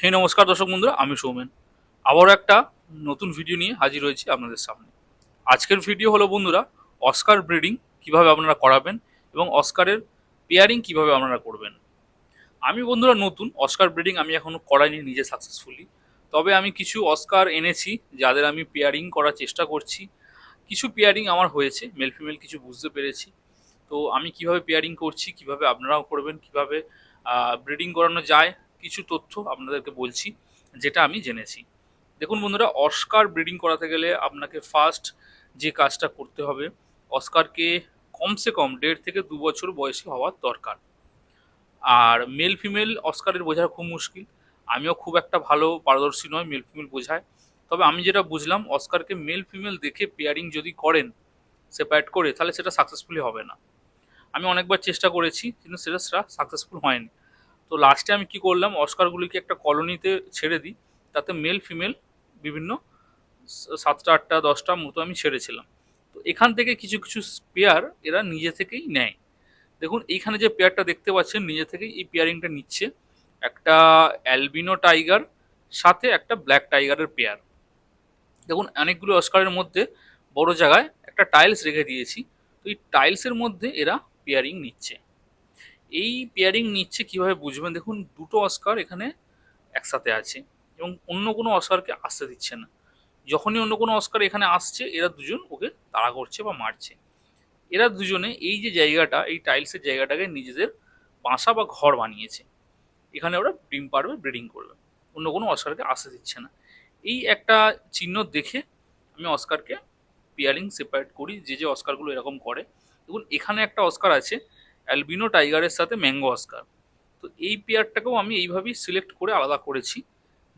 হে নমস্কার দর্শক বন্ধুরা, আমি সৌমেন। আবারও একটা নতুন ভিডিও নিয়ে হাজির হয়েছি আপনাদের সামনে। আজকের ভিডিও হলো বন্ধুরা অস্কার ব্রিডিং কীভাবে আপনারা করাবেন এবং অস্কারের পেয়ারিং কীভাবে আপনারা করবেন। আমি বন্ধুরা নতুন অস্কার ব্রিডিং আমি এখনও করাইনি, নিজে সাকসেসফুলি তবে আমি কিছু অস্কার এনেছি, যাদের আমি পেয়ারিং করার চেষ্টা করছি। কিছু পেয়ারিং আমার হয়েছে মেল ফিমেল কিছু বুঝতে পেরেছি। তো আমি কীভাবে পেয়ারিং করছি, কীভাবে আপনারাও করবেন, কীভাবে ব্রিডিং করানো যায় কিছু তথ্য আপনাদেরকে বলছি, যেটা আমি জেনেছি। দেখুন বন্ধুরা, অস্কার ব্রিডিং করাতে গেলে আপনাকে ফার্স্ট যে কাজটা করতে হবে, অস্কারকে কমসে কম দেড় থেকে দু বছর বয়সী হওয়ার দরকার। আর মেল ফিমেল অস্কারের বোঝা খুব মুশকিল। আমিও খুব একটা ভালো পারদর্শী নয় মেল ফিমেল বোঝায়। তবে আমি যেটা বুঝলাম, অস্কারকে মেল ফিমেল দেখে পেয়ারিং যদি করেন সেপারেট করে, তাহলে সেটা সাকসেসফুলি হবে না। আমি অনেকবার চেষ্টা করেছি, কিন্তু সেটা সেটা সাকসেসফুল হয়নি। তো লাস্টে আমি কি করলাম অস্কারগুলিকে একটা কলোনিতে ছেড়ে দিই, তাতে মেল ফিমেল বিভিন্ন সাতটা, আটটা, দশটা মতো আমি ছেড়েছিলাম। তো এখান থেকে কিছু কিছু পেয়ার এরা নিজে থেকেই নেয়। দেখুন, এইখানে যে পেয়ারটা দেখতে পাচ্ছেন, নিজে থেকেই এই পেয়ারিংটা নিচ্ছে। একটা অ্যালবিনো টাইগার সাথে একটা ব্ল্যাক টাইগারের পেয়ার দেখুন, অনেকগুলো অস্কারের মধ্যে বড় জায়গায় একটা টাইলস রেখে দিয়েছি। তো এই টাইলসের মধ্যে এরা পেয়ারিং নিচ্ছে। এই পেয়ারিং নিচ্ছে কীভাবে বুঝবেন? দেখুন, দুটো অস্কার এখানে একসাথে আছে এবং অন্য কোনো অস্কারকে আসতে দিচ্ছে না। যখনই অন্য কোনো অস্কার এখানে আসছে, এরা দুজন ওকে তাড়া করছে বা মারছে। এরা দুজনে এই যে জায়গাটা, এই টাইলসের জায়গাটাকে নিজেদের বাসা বা ঘর বানিয়েছে। এখানে ওরা ডিম পারবে ব্রিডিং করবে। অন্য কোনো অস্কারকে আসতে দিচ্ছে না। এই একটা চিহ্ন দেখে আমি অস্কারকে পেয়ারিং সেপারেট করি, যে যে অস্কারগুলো এরকম করে। দেখুন, এখানে একটা অস্কার আছে অ্যালবিনো টাইগারের সাথে ম্যাঙ্গো অস্কার। তো এই পেয়ারটাকেও আমি এইভাবেই সিলেক্ট করে আলাদা করেছি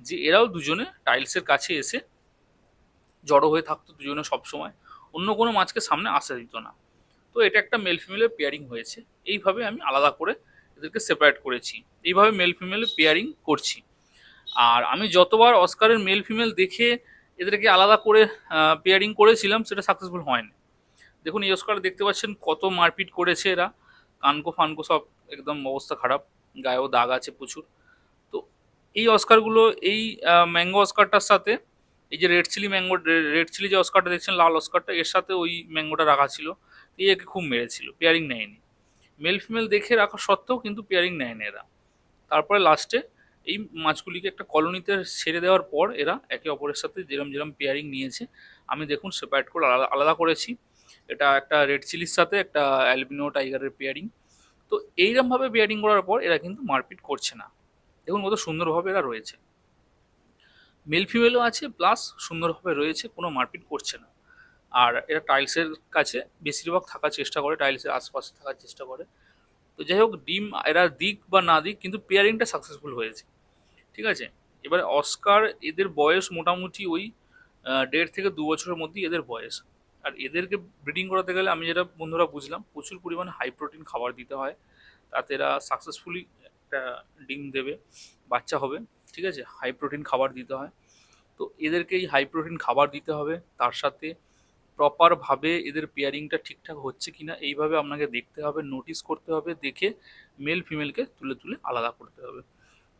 যে এরাও দুজনে টাইলসের কাছে এসে জড়ো হয়ে থাকতো দুজনে সবসময়। অন্য কোনো মাছকে সামনে আসা দিত না। তো এটা একটা মেল ফিমেলের পেয়ারিং হয়েছে। এইভাবে আমি আলাদা করে এদেরকে সেপারেট করেছি। এইভাবে মেল ফিমেলের পেয়ারিং করছি। আর আমি যতবার অস্কারের মেল ফিমেল দেখে এদেরকে আলাদা করে পেয়ারিং করেছিলাম, সেটা সাকসেসফুল হয়নি। দেখুন, এই অস্কার দেখতে পাচ্ছেন কত মারপিট করেছে এরা। কানকো ফানকো সব একদম অবস্থা খারাপ, গায়েও দাগ আছে প্রচুর। তো এই অস্কারগুলো, এই ম্যাঙ্গো অস্কারটার সাথে, এই যে red chili mango red chili যে অস্কারটা দেখছেন, লাল অস্কারটা, এর সাথে ওই ম্যাঙ্গোটা রাখা ছিল। এই একে খুব মেরেছিল, পেয়ারিং নেয়নি। মেল ফিমেল দেখে রাখা সত্ত্বেও কিন্তু পেয়ারিং নেয়নি এরা। তারপরে লাস্টে এই মাছগুলিকে একটা কলোনিতে ছেড়ে দেওয়ার পর এরা একে অপরের সাথে যেরম যেরম পেয়ারিং নিয়েছে, আমি দেখুন সেপারেট করে আলাদা আলাদা করেছি। এটা একটা রেড চিলির সাথে, একটা অ্যালবিনো টাইগারের পেয়ারিং তো এইরকমভাবে পেয়ারিং করার পর এরা কিন্তু মারপিট করছে না। দেখুন কত সুন্দরভাবে এরা রয়েছে। মেল ফিমেলও আছে প্লাস সুন্দরভাবে রয়েছে, কোনো মারপিট করছে না। আর এরা টাইলসের কাছে বেশিরভাগ থাকার চেষ্টা করে টাইলসের আশপাশে থাকার চেষ্টা করে। তো যাই হোক, ডিম এরা দিক বা না দিক, কিন্তু পেয়ারিংটা সাকসেসফুল হয়েছে। ঠিক আছে? এবারে অস্কার এদের বয়স মোটামুটি ওই দেড় থেকে দু বছরের মধ্যেই এদের বয়স। আর এদেরকে ব্রিডিং করাতে গেলে আমি যেটা বন্ধুরা বুঝলাম, প্রচুর পরিমাণে হাই প্রোটিন খাবার দিতে হয়। তাতে এরা সাকসেসফুলি একটা ডিম দেবে, বাচ্চা হবে, ঠিক আছে? হাই প্রোটিন খাবার দিতে হয়। তো এদেরকে এই হাই প্রোটিন খাবার দিতে হবে, তার সাথে প্রপারভাবে এদের পেয়ারিংটা ঠিকঠাক হচ্ছে কিনা, এইভাবে আপনাকে দেখতে হবে নোটিস করতে হবে, দেখে মেল ফিমেলকে তুলে তুলে আলাদা করতে হবে।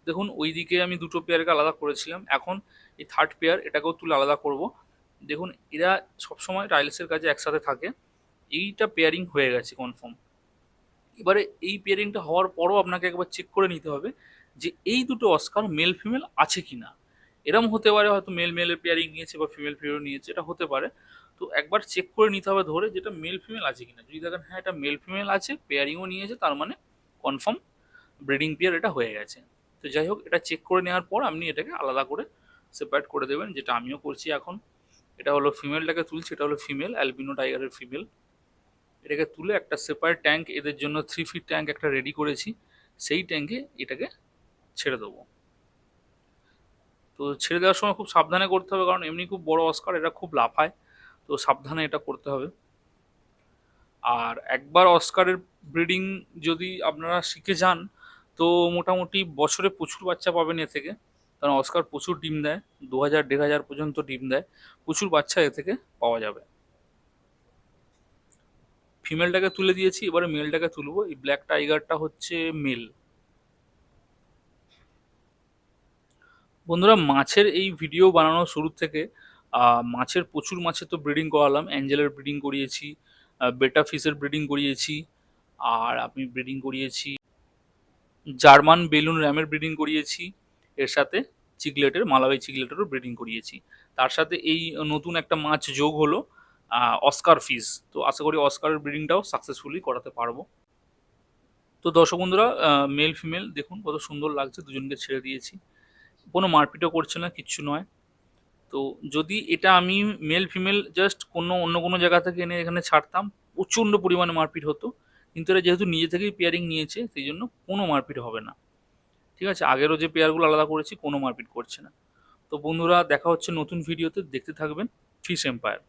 দেখুন ওই দিকে আমি দুটো পেয়ারকে আলাদা করেছিলাম, এখন এই থার্ড পেয়ার এটাকেও তুলে আলাদা করব। দেখুন, এরা সবসময় টাইলসের কাছে একসাথে থাকে। এইটা পেয়ারিং হয়ে গেছে কনফার্ম এবারে এই পেয়ারিংটা হওয়ার পরও আপনাকে একবার চেক করে নিতে হবে যে এই দুটো অস্কার মেল ফিমেল আছে কি না এরম হতে পারে হয়তো মেল মেলের পেয়ারিং নিয়েছে বা ফিমেল ফিমেল নিয়েছে, এটা হতে পারে। তো একবার চেক করে নিতে হবে ধরে যেটা মেল ফিমেল আছে কিনা। যদি দেখেন হ্যাঁ এটা মেল ফিমেল আছে পেয়ারিংও নিয়েছে, তার মানে কনফার্ম ব্রিডিং পেয়ার এটা হয়ে গেছে। তো যাই হোক, এটা চেক করে নেওয়ার পর আপনি এটাকে আলাদা করে সেপারেট করে দেবেন, যেটা আমিও করছি এখন। এটা হলো ফিমেলটাকে তুলছি, এটা হলো ফিমেল অ্যালবিনো টাইগারের ফিমেল এটাকে তুলে একটা সেপারেট ট্যাঙ্ক এদের জন্য থ্রি ফিট ট্যাঙ্ক একটা রেডি করেছি। সেই ট্যাঙ্কে এটাকে ছেড়ে দেবো। তো ছেড়ে দেওয়ার সময় খুব সাবধানে করতে হবে, কারণ এমনি খুব বড় অস্কার এটা খুব লাফায়। তো সাবধানে এটা করতে হবে। আর একবার অস্কারের ব্রিডিং যদি আপনারা শিখে যান, তো মোটামুটি বছরে প্রচুর বাচ্চা পাবেন এ থেকে। কারণ অস্কার প্রচুর ডিম দেয় দু হাজার দেড় হাজার পর্যন্ত ডিম দেয়, প্রচুর বাচ্চা এ থেকে পাওয়া যাবে। ফিমেলটাকে তুলে দিয়েছি, এবারে মেলটাকে তুলবো। এই ব্ল্যাক টাইগারটা হচ্ছে মেল। বন্ধুরা, মাছের এই ভিডিও বানানোর শুরু থেকে মাছের প্রচুর মাছের তো ব্রিডিং করালাম। অ্যাঞ্জেলের ব্রিডিং করিয়েছি বেটা ফিশের ব্রিডিং করিয়েছি, আর আমি ব্রিডিং করিয়েছি, জার্মান বেলুন র্যামের ব্রিডিং করিয়েছি এর সাথে চিকলেটের, মালাবাই চিকলেটেরও ব্রিডিং করিয়েছি। তার সাথে এই নতুন একটা মাছ যোগ হলো অস্কার ফিশ তো আশা করি অস্কারের ব্রিডিংটাও সাকসেসফুলি করাতে পারব। তো দর্শক বন্ধুরা মেল ফিমেল দেখুন কত সুন্দর লাগছে, দুজনকে ছেড়ে দিয়েছি। কোনো মারপিটও করছে না, কিচ্ছু নয়। তো যদি এটা আমি মেল ফিমেল জাস্ট কোনো, অন্য কোনো জায়গা থেকে এনে এখানে ছাড়তাম, প্রচণ্ড পরিমাণে মারপিট হতো। কিন্তু এরা যেহেতু নিজে থেকেই পেয়ারিং নিয়েছে, সেই জন্য কোনো মারপিট হবে না। ঠিক আছে? আগেরও যে পেয়ারগুলো আলাদা করেছি, কোনো মারপিট করছে না। তো বন্ধুরা, দেখা হচ্ছে নতুন ভিডিওতে দেখতে থাকবেন ফিশ এম্পায়ার